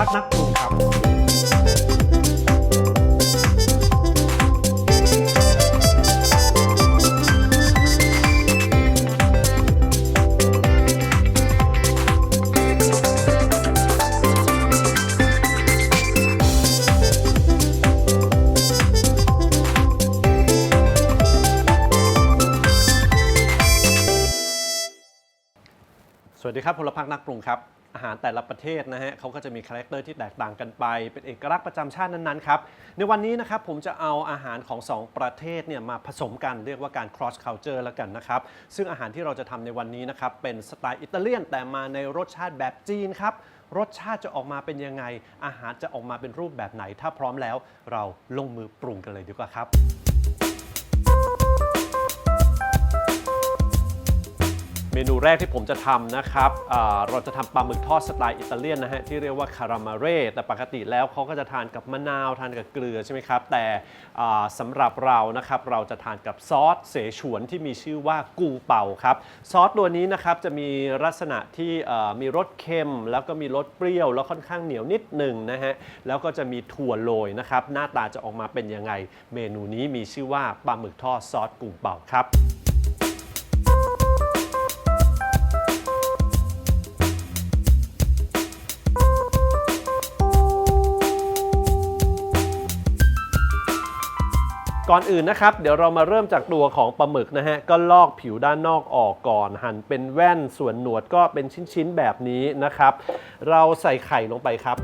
พักนักปรุงครับสวัสดีครับพลพักนักปรุงครับ อาหารแต่ละประเทศนะฮะเขาก็จะมีคาแรคเตอร์ที่แตกต่างกันไป เป็นเอกลักษณ์ประจำชาตินั้นๆครับ ในวันนี้นะครับผมจะเอาอาหารของ 2 ประเทศเนี่ยมาผสมกันเรียกว่าการ cross culture แล้วกันนะครับ ซึ่งอาหารที่เราจะทำในวันนี้นะครับเป็นสไตล์อิตาเลียน แต่มาในรสชาติแบบจีนครับ รสชาติจะออกมาเป็นยังไง อาหารจะออกมาเป็นรูปแบบไหน ถ้าพร้อมแล้วเราลงมือปรุงกันเลยดีกว่าครับ เมนูแรกที่ผมจะทำนะครับเราจะทำปลาหมึกทอดสไตล์อิตาเลียนนะฮะที่เรียกว่าคารามาเร่แต่ปกติแล้วเขาก็จะทานกับมะนาวทานกับเกลือใช่ไหมครับ แต่สำหรับเรานะครับเราจะทานกับซอสเสฉวนที่มีชื่อว่ากูเป่าครับ ซอสตัวนี้นะครับจะมีลักษณะที่มีรสเค็ม แล้วก็มีรสเปรี้ยว แล้วค่อนข้างเหนียวนิดหนึ่งนะฮะแล้วก็จะมีถั่วโรยนะครับหน้าตาจะออกมาเป็นยังไง เมนูนี้มีชื่อว่าปลาหมึกทอดซอสกูเป่าครับ ก่อนอื่นนะครับ เดี๋ยวเรามาเริ่มจากตัวของปลาหมึกนะฮะ ก็ลอกผิวด้านนอกออกก่อน หั่นเป็นแว่นส่วนหนวดก็เป็นชิ้นๆแบบนี้นะครับ เราใส่ไข่ลงไปครับ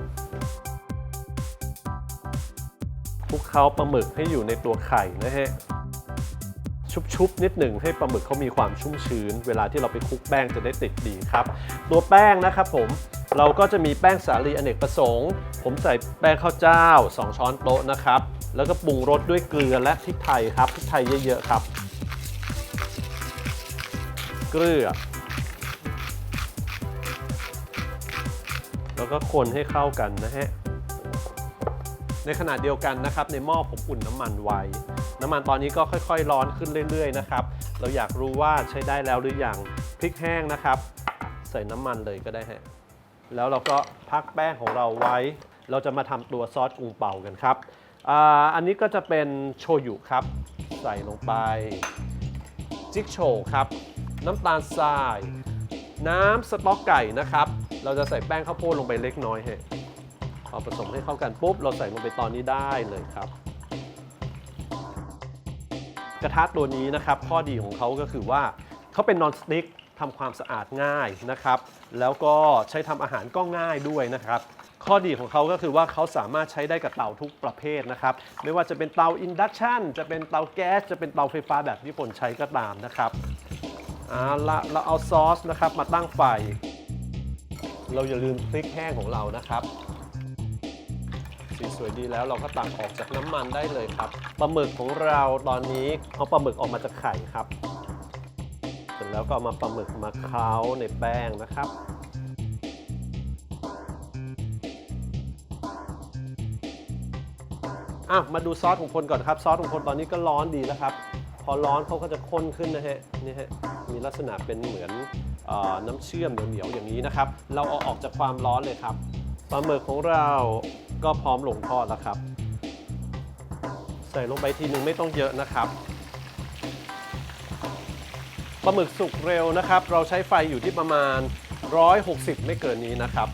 คลุกเคล้าปลาหมึกให้อยู่ในตัวไข่นะฮะชุบๆ นิดหนึ่งให้ปลาหมึกเขามีความชุ่มชื้น เวลาที่เราไปคลุกแป้งจะได้ติดดีครับ ตัวแป้งนะครับผมเราก็จะมีแป้งสาลีอเนกประสงค์ ผมใส่แป้งข้าวเจ้า 2 ช้อนโต๊ะนะครับ แล้วก็ปรุงรสด้วยเกลือและพริกไทยครับพริกไทยเยอะๆครับ เกลือ แล้วก็คนให้เข้ากันนะฮะในขณะเดียวกันนะครับในหม้อผมอุ่นน้ำมันไว้ น้ำมันตอนนี้ก็ค่อยๆ ร้อนขึ้นเรื่อยๆนะครับ เราอยากรู้ว่าใช้ได้แล้วหรือยังพริกแห้งนะครับ ใส่น้ำมันเลยก็ได้ฮะแล้วเราก็พักแป้งของเราไว้ เราจะมาทำตัวซอสกุ้งเป่ากันครับ อันนี้ก็จะเป็นโชยุครับ ใส่ลงไป จิ๊กโชครับ น้ำตาลทราย น้ำสต๊อกไก่นะครับ เราจะใส่แป้งข้าวโพดลงไปเล็กน้อยฮะพอผสมให้เข้ากันปุ๊บ เราใส่ลงไปตอนนี้ได้เลยครับกระทะตัวนี้นะครับ ข้อดีของเขาก็คือว่าเขาเป็นนอนสติ๊ก ทำความสะอาดง่ายนะครับ แล้วก็ใช้ทำอาหารก็ง่ายด้วยนะครับ ข้อดีของเขาก็คือว่าเขาสามารถใช้ได้กับเตาทุกประเภทนะครับ ไม่ว่าจะเป็นเตาอินดักชันจะเป็นเตาแก๊ส จะเป็นเตาไฟฟ้าแบบที่คนใช้ก็ตามนะครับเอาละเราเอาซอสนะครับมาตั้งไฟ เราอย่าลืมพริกแห้งของเรานะครับสีสวยดีแล้วเราก็ตักออกจากน้ำมันได้เลยครับปลาหมึกของเราตอนนี้เอาปลาหมึกออกมาจากไข่ครับ เสร็จแล้วก็มาปลาหมึกมาเคล้าในแป้งนะครับอะมาดูซอสของคนก่อนครับ ซอสของคนตอนนี้ก็ร้อนดีแล้วครับ พอร้อนเขาก็จะข้นขึ้นนะฮะนี่ฮะมีลักษณะเป็นเหมือนอน้ำเชื่อมเหนียวๆอย่างนี้นะครับ เราเอาออกจากความร้อนเลยครับปลาหมึกของเราก็พร้อมลงทอดแล้วครับ ใส่ลงไปทีนึงไม่ต้องเยอะนะครับ ปลาหมึกสุกเร็วนะครับ เราใช้ไฟอยู่ที่ประมาณ 160 ไม่เกินนี้นะครับ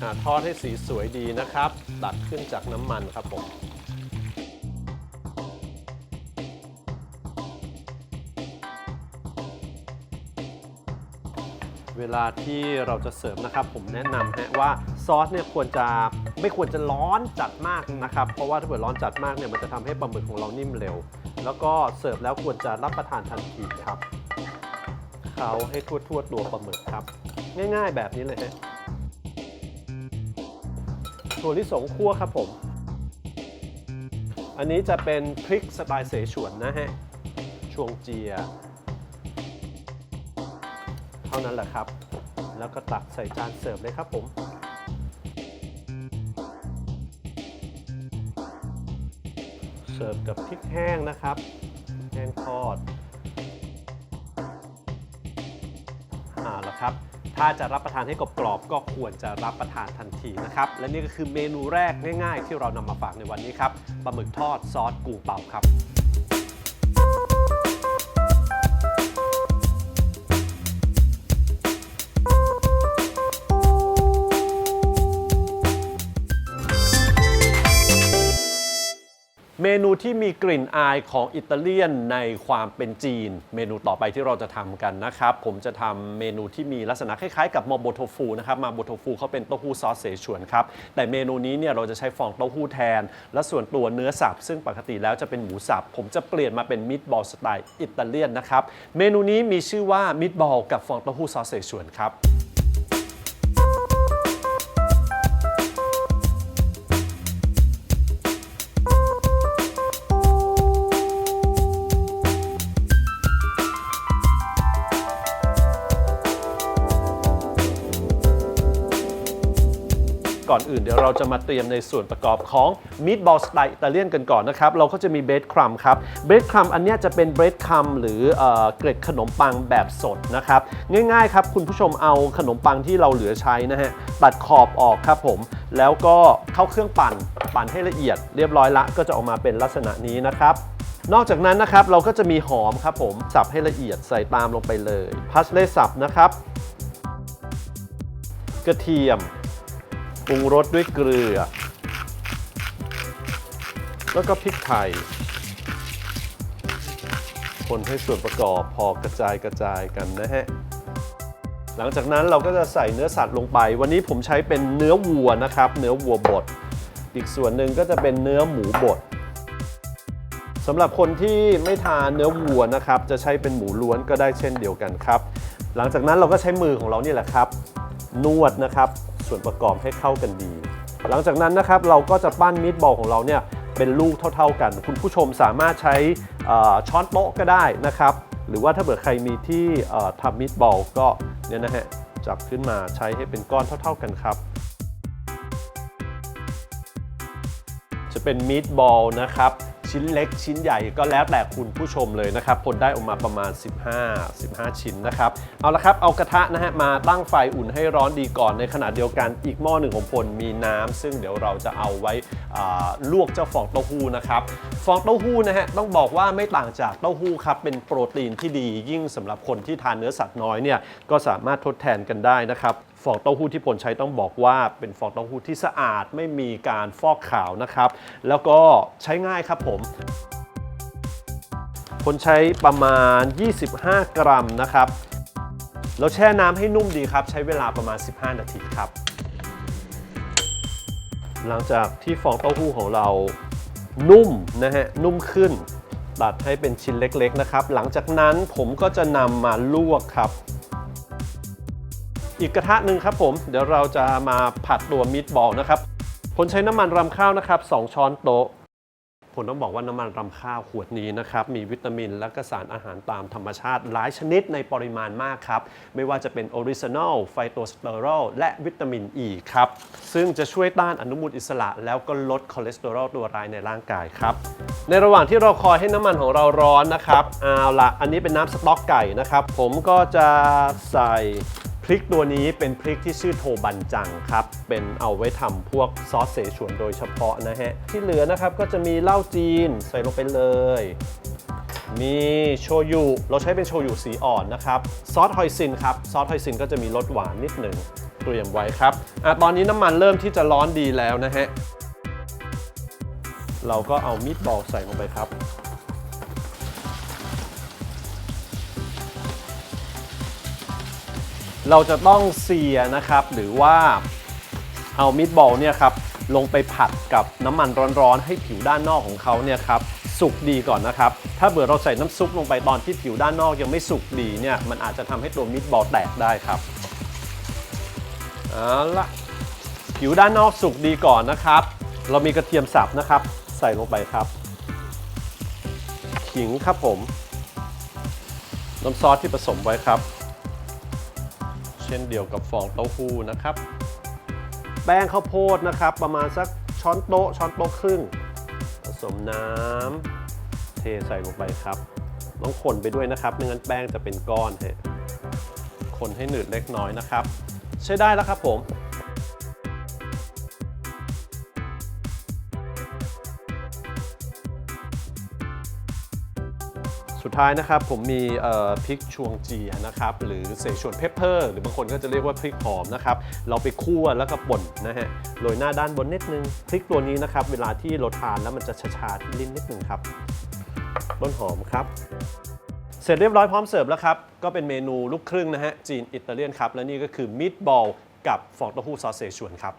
อทอดให้สีสวยดีนะครับ ตัดขึ้นจากน้ำมันครับผมเวลาที่เราจะเสิร์ฟนะครับ ผมแนะนำฮะว่าซอสเนี่ยควรจะไม่ควรจะร้อนจัดมากนะครับ เพราะว่าถ้าเกิดร้อนจัดมากเนี่ยมันจะทำให้ปลาหมึกของเรานิ่มเร็ว แล้วก็เสิร์ฟแล้วควรจะรับประทานทันทีครับ เขาให้ทั่วๆตัวปลาหมึกครับ ง่ายๆแบบนี้เลยฮะถั่วลิสงคั่วครับผม อันนี้จะเป็นพริกสไตล์เสฉวนนะฮะ ชวงเจีย เท่านั้นแหละครับ แล้วก็ตักใส่จานเสิร์ฟเลยครับผมเสิร์ฟกับพริกแห้งนะครับ แห้งทอด หรอกครับ ถ้าจะรับประทานให้กรอบๆก็ควรจะรับประทานทันทีนะครับ และนี่ก็คือเมนูแรกง่าย ๆ ที่เรานำมาฝากในวันนี้ครับปลาหมึกทอดซอสกุ้งเป่าครับ เมนูที่มีกลิ่นอายของอิตาเลียนในความเป็นจีน เมนูต่อไปที่เราจะทำกันนะครับ ผมจะทำเมนูที่มีลักษณะคล้ายๆ กับมอโบโทฟูนะครับมาโบโทฟูเขาเป็นเต้าหู้ซอสเสฉวนครับ แต่เมนูนี้เนี่ยเราจะใช้ฟองเต้าหู้แทน และส่วนตัวเนื้อสับ ซึ่งปกติแล้วจะเป็นหมูสับ ผมจะเปลี่ยนมาเป็นมิตบอลสไตล์อิตาเลียนนะครับ เมนูนี้มีชื่อว่ามิตบอลกับฟองเต้าหู้ซอสเสฉวนครับ อนอื่นเดี๋ยวเราจะมาเตรียมในส่วนประกอบของมีดบอลสไตล์อิตาเลียนกันก่อนนะครับ เราก็จะมีเบรดครัมครับเบรดครัมอันนี้จะเป็นเบรดครัมหรือเออเกล็ดขนมปังแบบสดนะครับ ง่ายๆครับ คุณผู้ชมเอาขนมปังที่เราเหลือใช้นะฮะตัดขอบออกครับผม แล้วก็เข้าเครื่องปั่นปั่นให้ละเอียดเรียบร้อยละก็จะออกมาเป็นลักษณะนี้นะครับนอกจากนั้นนะครับเราก็จะมีหอมครับผมสับให้ละเอียดใส่ตามลงไปเลย พัสเลสับนะครับ กระเทียม ปรุงรสด้วยเกลือ แล้วก็พริกไทย คนให้ส่วนประกอบพอกระจายกระจายกันนะฮะ หลังจากนั้นเราก็จะใส่เนื้อสัตว์ลงไป วันนี้ผมใช้เป็นเนื้อวัวนะครับ เนื้อวัวบด อีกส่วนหนึ่งก็จะเป็นเนื้อหมูบดสำหรับคนที่ไม่ทานเนื้อวัวนะครับ จะใช้เป็นหมูล้วนก็ได้เช่นเดียวกันครับ หลังจากนั้นเราก็ใช้มือของเรานี่แหละครับ นวดนะครับ ส่วนประกอบให้เข้ากันดี หลังจากนั้นนะครับเราก็จะปั้นมีดบอลของเราเนี่ยเป็นลูกเท่า ๆกัน คุณผู้ชมสามารถใช้ช้อนโต๊ะก็ได้นะครับ หรือว่าถ้าเกิดใครมีที่ทำมีดบอลก็เนี่ยนะฮะจับขึ้นมาใช้ให้เป็นก้อนเท่า ๆกันครับจะเป็นมีดบอลนะครับ ชิ้นเล็กชิ้นใหญ่ก็แล้วแต่คุณผู้ชมเลยนะครับผลได้ออกมาประมาณ 15 15 ชิ้นนะครับ เอาละครับเอากระทะนะฮะมาตั้งไฟอุ่นให้ร้อนดีก่อนในขณะเดียวกันอีกหม้อหนึ่งของพลมีน้ำซึ่งเดี๋ยวเราจะเอาไว้ลวกเจ้าฟองเต้าหู้นะครับฟองเต้าหู้นะฮะต้องบอกว่าไม่ต่างจากเต้าหู้ครับเป็นโปรตีนที่ดียิ่งสำหรับคนที่ทานเนื้อสัตว์น้อยเนี่ยก็สามารถทดแทนกันได้นะครับ ฟองเต้าหู้ที่ผลใช้ต้องบอกว่าเป็นฟองเต้าหู้ที่สะอาดไม่มีการฟอกขาวนะครับ แล้วก็ใช้ง่ายครับผมผลใช้ประมาณ 25 กรัมนะครับเราแช่น้ำให้นุ่มดีครับ ใช้เวลาประมาณ 15 นาทีครับ หลังจากที่ฟองเต้าหู้ของเรานุ่มนะฮะนุ่มขึ้นตัดให้เป็นชิ้นเล็กๆนะครับ หลังจากนั้นผมก็จะนำมาลวกครับ อีกกระทะหนึ่งครับผมเดี๋ยวเราจะมาผัดตัวมิตบอลนะครับผมใช้น้ำมันรำข้าวนะครับ 2 ช้อนโต๊ะผมต้องบอกว่าน้ำมันรำข้าวขวดนี้นะครับ มีวิตามินและก็สารอาหารตามธรรมชาติ หลายชนิดในปริมาณมากครับ ไม่ว่าจะเป็นออริจินอลไฟโตสเตอรอลและวิตามินอ e ีครับ ซึ่งจะช่วยต้านอนุมูลอิสระ แล้วก็ลดคอเลสเตอรอลตัวร้ายในร่างกายครับ ในระหว่างที่เราคอยให้น้ำมันของเราร้อนนะครับเอาละอันนี้เป็นน้ำสต๊อกไก่นะครับ ผมก็จะใส่ ริกตัวนี้เป็นพริกที่ชื่อโทบันจังครับ เป็นเอาไว้ทำพวกซอสเสฉวนโดยเฉพาะนะฮะ ที่เหลือนะครับก็จะมีเหล้าจีนใส่ลงไปเลย มีโชยุ เราใช้เป็นโชยุสีอ่อนนะครับ ซอสฮอยซินครับ ซอสฮอยซินก็จะมีรสหวานนิดหนึ่งเตรียมไว้ครับอะตอนนี้น้ำมันเริ่มที่จะร้อนดีแล้วนะฮะ เราก็เอามีดบอลใส่ลงไปครับ เราจะต้องเสียนะครับ หรือว่าเอามิดบอลเนี่ยครับลงไปผัดกับน้ำมันร้อนๆ ให้ผิวด้านนอกของเขาเนี่ยครับสุกดีก่อนนะครับ ถ้าเบื่อเราใส่น้ำซุปลงไปตอนที่ผิวด้านนอกยังไม่สุกดีเนี่ยมันอาจจะทำให้ตัวมิดบอลแตกได้ครับเอาละผิวด้านนอกสุกดีก่อนนะครับ เรามีกระเทียมสับนะครับ ใส่ลงไปครับ ขิงครับผม น้ำซอสที่ผสมไว้ครับ ช่นเดียวกับฟองเต้าหู้นะครับ แป้งข้าวโพดนะครับ ประมาณสักช้อนโต๊ะช้อนโต๊ะครึ่ง ผสมน้ำเทใส่ลงไปครับ ต้องคนไปด้วยนะครับไม่งั้นแป้งจะเป็นก้อนฮะคคนให้หนืดเล็กน้อยนะครับ ใช้ได้แล้วครับผม สุดท้ายนะครับผมมีพริกชวงเจียนะครับหรือเสฉวนเพปเปอร์หรือบางคนก็จะเรียกว่าพริกหอมนะครับเราไปคั่วแล้วก็ป่นนะฮะโรยหน้าด้านบนนิดนึงพริกตัวนี้นะครับเวลาที่เราทานแล้วมันจะชาๆที่ลิ้นนิดนึงครับต้นหอมครับ เสร็จเรียบร้อยพร้อมเสิร์ฟแล้วครับ ก็เป็นเมนูลูกครึ่งนะฮะจีนอิตาเลียนครับ และนี่ก็คือมิตบอลกับฟองเต้าหู้ซอสเสฉวนครับ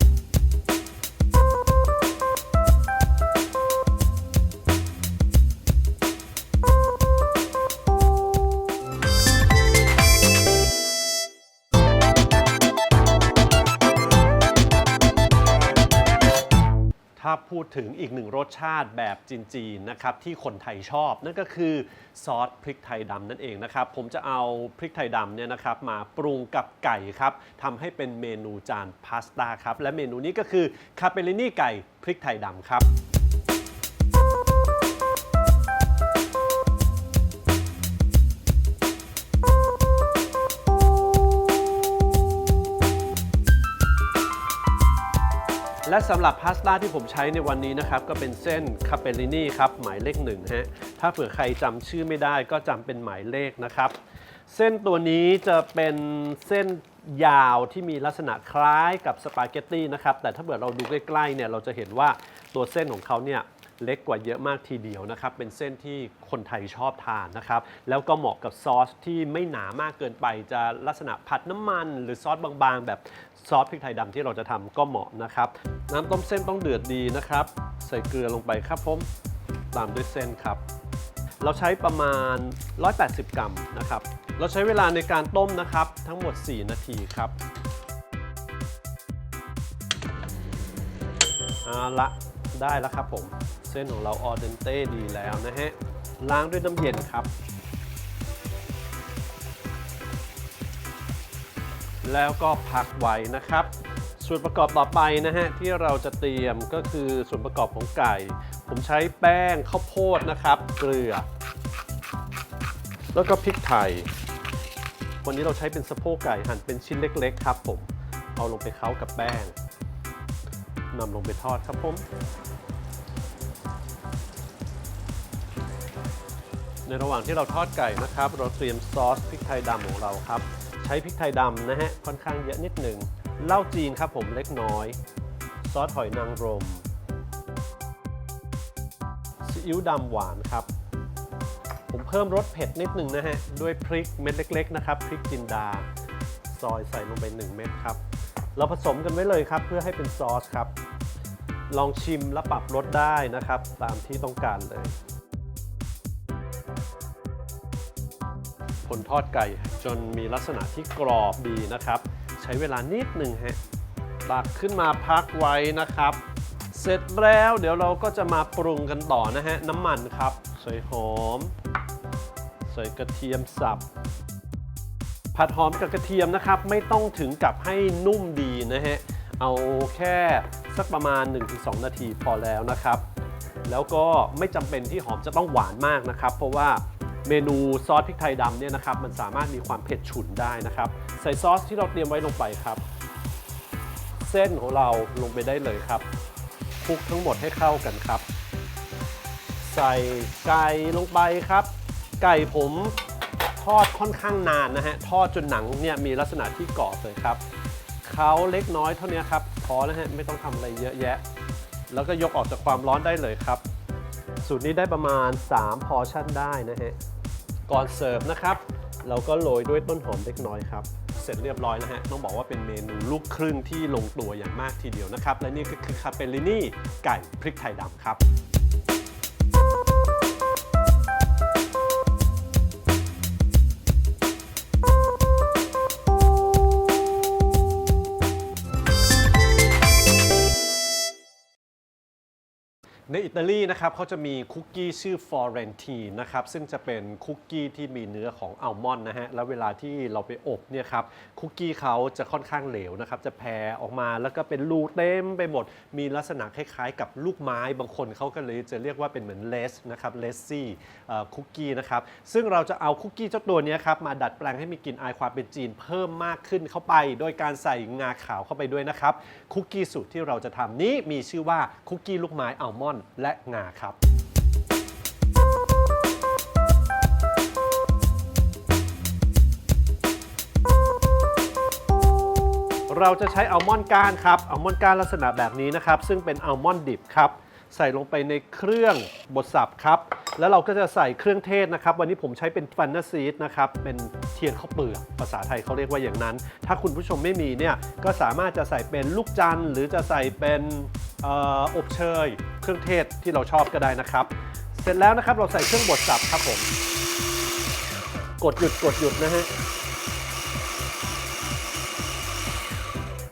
าพูดถึงอีกหนึ่งรสชาติแบบจีนๆนะครับที่คนไทยชอบ นั่นก็คือซอสพริกไทยดำนั่นเองนะครับ ผมจะเอาพริกไทยดำเนี่ยนะครับมาปรุงกับไก่ครับทำให้เป็นเมนูจานพาสต้าครับ และเมนูนี้ก็คือคาเปลินี่ไก่พริกไทยดำครับ และสำหรับพาสต้าที่ผมใช้ในวันนี้นะครับ ก็เป็นเส้นคาเปลินี่ครับ หมายเลขหนึ่งฮะถ้าเผื่อใครจำชื่อไม่ได้ก็จำเป็นหมายเลขนะครับ เส้นตัวนี้จะเป็นเส้นยาวที่มีลักษณะคล้ายกับสปาเกตตี้นะครับ แต่ถ้าเกิดเราดูใกล้ๆเนี่ยเราจะเห็นว่าตัวเส้นของเขาเนี่ย เล็กกว่าเยอะมากทีเดียวนะครับ เป็นเส้นที่คนไทยชอบทานนะครับ แล้วก็เหมาะกับซอสที่ไม่หนามากเกินไป จะลักษณะผัดน้ำมัน หรือซอสบางๆ แบบซอสพริกไทยดำที่เราจะทำก็เหมาะนะครับ น้ำต้มเส้นต้องเดือดดีนะครับ ใส่เกลือลงไปครับผมตามด้วยเส้นครับ เราใช้ประมาณ 180 กรัมนะครับ เราใช้เวลาในการต้มนะครับ ทั้งหมด 4 นาทีครับเอาละได้แล้วครับผม เส้นของเราออเดนเต้ดีแล้วนะฮะ ล้างด้วยน้ำเย็นครับ แล้วก็พักไว้นะครับ ส่วนประกอบต่อไปนะฮะ ที่เราจะเตรียมก็คือส่วนประกอบของไก่ ผมใช้แป้งข้าวโพดนะครับ เกลือ แล้วก็พริกไทย วันนี้เราใช้เป็นสะโพกไก่หั่นเป็นชิ้นเล็ก ๆ ครับผม เอาลงไปเค้ากับแป้งนำลงไปทอดครับผม ในระหว่างที่เราทอดไก่นะครับ เราเตรียมซอสพริกไทยดำของเราครับ ใช้พริกไทยดำนะฮะค่อนข้างเยอะนิดหนึ่งเหล้าจีนครับผมเล็กน้อย ซอสหอยนางรมซีอิ๊วดำหวานครับ ผมเพิ่มรสเผ็ดนิดหนึ่งนะฮะ ด้วยพริกเม็ดเล็ก ๆ นะครับ พริกจินดา ซอยใส่ลงไป 1 เม็ดครับ เราผสมกันไว้เลยครับ เพื่อให้เป็นซอสครับ ลองชิมและปรับรสได้นะครับ ตามที่ต้องการเลย ผลทอดไก่จนมีลักษณะที่กรอบดีนะครับ ใช้เวลานิดหนึ่งฮะตักขึ้นมาพักไว้นะครับ เสร็จแล้วเดี๋ยวเราก็จะมาปรุงกันต่อนะฮะ น้ำมันครับใส่หอมใส่กระเทียมสับ ผัดหอมกับกระเทียมนะครับ ไม่ต้องถึงกับให้นุ่มดีนะฮะ เอาแค่สักประมาณ 1-2 นาทีพอแล้วนะครับ แล้วก็ไม่จำเป็นที่หอมจะต้องหวานมากนะครับ เพราะว่า เมนูซอสพริกไทยดำเนี่ยนะครับมันสามารถมีความเผ็ดฉุนได้นะครับ ใส่ซอสที่เราเตรียมไว้ลงไปครับ เส้นของเราลงไปได้เลยครับคลุกทั้งหมดให้เข้ากันครับ ใส่ไก่ลงไปครับ ไก่ผมทอดค่อนข้างนานนะฮะทอดจนหนังเนี่ยมีลักษณะที่กรอบเลยครับเขาเล็กน้อยเท่านี้ครับพอแล้วฮะไม่ต้องทำอะไรเยอะแยะ แล้วก็ยกออกจากความร้อนได้เลยครับ สูตรนี้ได้ประมาณ 3 พอชั่นได้นะฮะ ก่อนเสิร์ฟนะครับ เราก็โรยด้วยต้นหอมเล็กน้อยครับ เสร็จเรียบร้อยนะฮะ ต้องบอกว่าเป็นเมนูลูกครึ่งที่ลงตัวอย่างมากทีเดียวนะครับ และนี่ก็คือคาเปลินี่ไก่พริกไทยดำครับ ในอิตาลีนะครับเขาจะมีคุกกี้ชื่อฟอร์เรนตีนะครับซึ่งจะเป็นคุกกี้ที่มีเนื้อของอัลมอนด์นะฮะแล้วเวลาที่เราไปอบเนี่ยครับคุกกี้เขาจะค่อนข้างเหลวนะครับจะแผ่ออกมาแล้วก็เป็นรูเต็มไปหมด มีลักษณะคล้ายๆ กับลูกไม้ บางคนเขาก็เลยจะเรียกว่าเป็นเหมือนเลสนะครับเลสซี่คุกกี้นะครับซึ่งเราจะเอาคุกกี้เจ้าตัวนี้ครับมาดัดแปลงให้มีกลิ่นอายความเป็นจีนเพิ่มมากขึ้นเข้าไป โดยการใส่งาขาวเข้าไปด้วยนะครับคุกกี้สูตรที่เราจะทำนี้มีชื่อว่าคุกกี้ลูกไม้อัลมอนด์และงาครับเราจะใช้อัลมอนด์ก้านครับ อัลมอนด์ก้านลักษณะแบบนี้นะครับ ซึ่งเป็นอัลมอนด์ดิบครับ ใส่ลงไปในเครื่องบดสับครับ แล้วเราก็จะใส่เครื่องเทศนะครับ วันนี้ผมใช้เป็นฟันนาซีดนะครับ เป็นเทียนข้าวเปลือก ภาษาไทยเขาเรียกว่าอย่างนั้น ถ้าคุณผู้ชมไม่มีเนี่ย ก็สามารถจะใส่เป็นลูกจันทร์หรือจะใส่เป็น อบเชย เครื่องเทศที่เราชอบก็ได้นะครับ เสร็จแล้วนะครับเราใส่เครื่องบดสับครับผม กดหยุดกดหยุดนะฮะ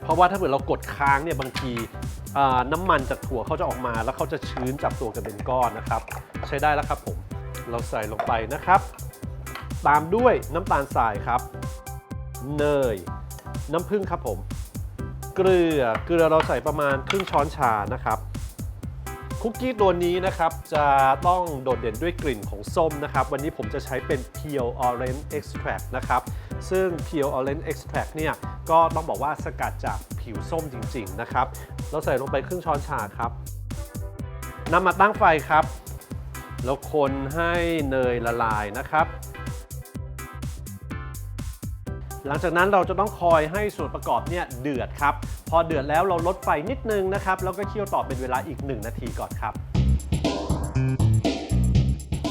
เพราะว่าถ้าเกิดเรากดค้างเนี่ยบางทีน้ำมันจากถั่วเขาจะออกมา แล้วเขาจะชื้นจับตัวกันเป็นก้อนนะครับ ใช้ได้แล้วครับผมเราใส่ลงไปนะครับ ตามด้วยน้ำตาลทรายครับ เนย น้ำผึ้งครับผม เกลือ เกลือเราใส่ประมาณครึ่งช้อนชานะครับ คุกกี้ตัวนี้นะครับจะต้องโดดเด่นด้วยกลิ่นของส้มนะครับ วันนี้ผมจะใช้เป็น Peel Orange Extract นะครับ ซึ่ง Peel Orange Extract เนี่ยก็ต้องบอกว่าสกัดจากผิวส้มจริง ๆ นะครับ เราใส่ลงไปครึ่งช้อนชาครับนำมาตั้งไฟครับ แล้วคนให้เนยละลายนะครับ หลังจากนั้นเราจะต้องคอยให้ส่วนประกอบเนี่ยเดือดครับ พอเดือดแล้วเราลดไฟนิดนึงนะครับ แล้วก็เคี่ยวต่อเป็นเวลาอีก 1 นาทีก่อนครับ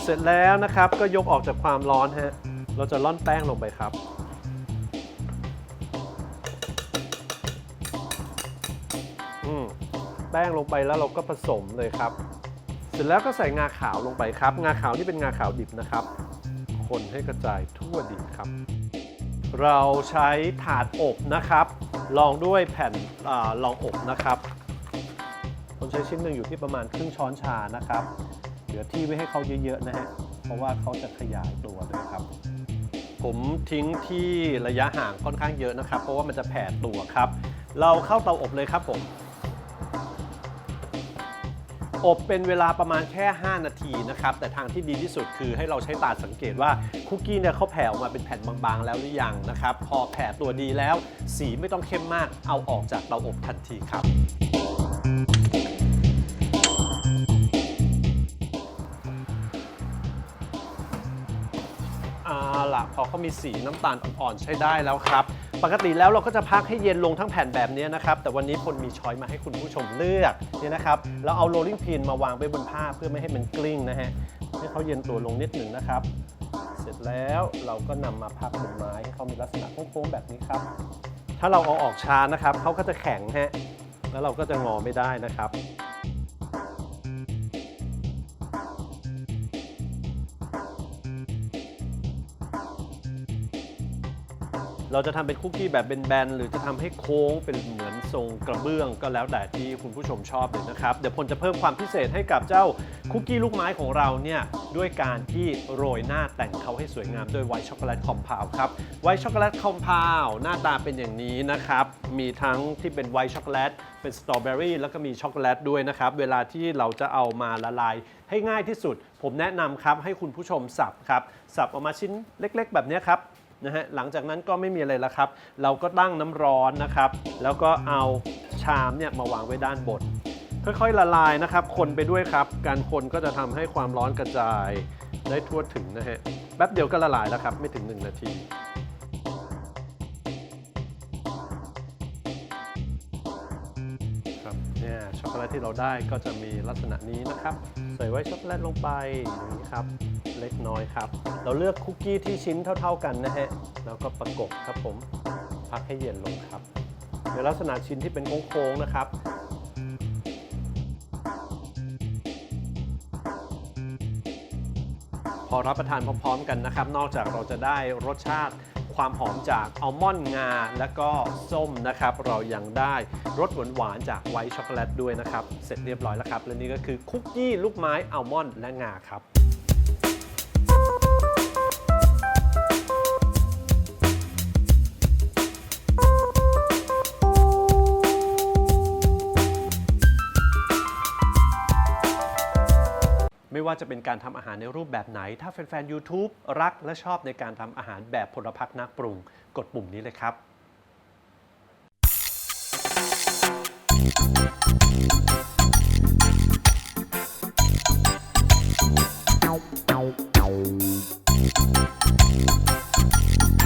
เสร็จแล้วนะครับก็ยกออกจากความร้อนฮะ เราจะล่อนแป้งลงไปครับอืมแป้งลงไปแล้วเราก็ผสมเลยครับ เสร็จแล้วก็ใส่งาขาวลงไปครับ งาขาวนี่เป็นงาขาวดิบนะครับ คนให้กระจายทั่วดีครับ เราใช้ถาดอบนะครับรองด้วยแผ่นอองอบนะครับผมใช้ชิ้นหนึ่งอยู่ที่ประมาณครึ่งช้อนชานะครับ เหลือที่ไว้ให้เขาเยอะๆนะฮะเพราะว่าเขาจะขยายตัวด้วยครับ ผมทิ้งที่ระยะห่างค่อนข้างเยอะนะครับ เพราะว่ามันจะแผ่ตัวครับ เราเข้าเตาอบเลยครับผม อบเป็นเวลาประมาณแค่ 5 นาทีนะครับ แต่ทางที่ดีที่สุดคือให้เราใช้ตาสังเกตว่าคุกกี้เนี่ยเขาแผ่ออกมาเป็นแผ่นบางๆ แล้วหรือยังนะครับ พอแผ่ตัวดีแล้ว สีไม่ต้องเข้มมาก เอาออกจากเตาอบทันทีครับ เอาล่ะพอเขามีสีน้ำตาลอ่อนๆใช้ได้แล้วครับ ปกติแล้วเราก็จะพักให้เย็นลงทั้งแผ่นแบบนี้นะครับ แต่วันนี้พลมีช้อยมาให้คุณผู้ชมเลือกนี่นะครับ เราเอาโรลลิ่งพินมาวางไว้บนผ้าเพื่อไม่ให้มันกลิ้งนะฮะ ให้เขาเย็นตัวลงนิดหนึ่งนะครับ เสร็จแล้วเราก็นำมาพักบนไม้ให้เขามีลักษณะโค้งๆแบบนี้ครับ ถ้าเราเอาออกช้านะครับเขาก็จะแข็งฮะ แล้วเราก็จะงอไม่ได้นะครับ เราจะทำเป็นคุกกี้แบบแบนๆหรือจะทำให้โค้งเป็นเหมือนทรงกระเบื้องก็แล้วแต่ที่คุณผู้ชมชอบเลยนะครับ เดี๋ยวพลจะเพิ่มความพิเศษให้กับเจ้าคุกกี้ลูกไม้ของเราเนี่ยด้วยการที่โรยหน้าแต่งเขาให้สวยงามด้วยไวท์ช็อกโกแลตคอมเพลครับไวท์ช็อกโกแลตคอมเพลหน้าตาเป็นอย่างนี้นะครับ มีทั้งที่เป็นไวท์ช็อกโกแลตเป็นสตรอเบอรี่แล้วก็มีช็อกโกแลตด้วยนะครับ เวลาที่เราจะเอามาละลายให้ง่ายที่สุด ผมแนะนำครับให้คุณผู้ชมสับครับสับออกมาชิ้นเล็ก ๆ แบบเนี้ยครับ นะฮะหลังจากนั้นก็ไม่มีอะไรแล้วครับ เราก็ตั้งน้ำร้อนนะครับ แล้วก็เอาชามเนี่ยมาวางไว้ด้านบน ค่อยๆละลายนะครับ คนไปด้วยครับ การคนก็จะทำให้ความร้อนกระจายได้ทั่วถึงนะฮะแป๊บเดียวก็ละลายแล้วครับ ไม่ถึง 1 นาทีครับเนี่ยช็อกโกแลตที่เราได้ก็จะมีลักษณะนี้นะครับ ใส่ไว้ช็อกโกแลตลงไปอย่างนี้ครับ เล็กน้อยครับ เราเลือกคุกกี้ที่ชิ้นเท่า ๆกันนะฮะ แล้วก็ประกบครับผม พักให้เย็นลงครับ ในลักษณะชิ้นที่เป็นโค้งๆนะครับพอรับประทานพร้อมๆกันนะครับ นอกจากเราจะได้รสชาติความหอมจากอัลมอนด์งา และก็ส้มนะครับ เรายังได้รสหวานๆจากไวท์ช็อกโกแลตด้วยนะครับ เสร็จเรียบร้อยแล้วครับ และนี่ก็คือคุกกี้ลูกไม้อัลมอนด์และงาครับ ว่าจะเป็นการทำอาหารในรูปแบบไหน ถ้าแฟนๆ YouTube รักและชอบในการทำอาหารแบบผลพักนักปรุง กดปุ่มนี้เลยครับ Thank you.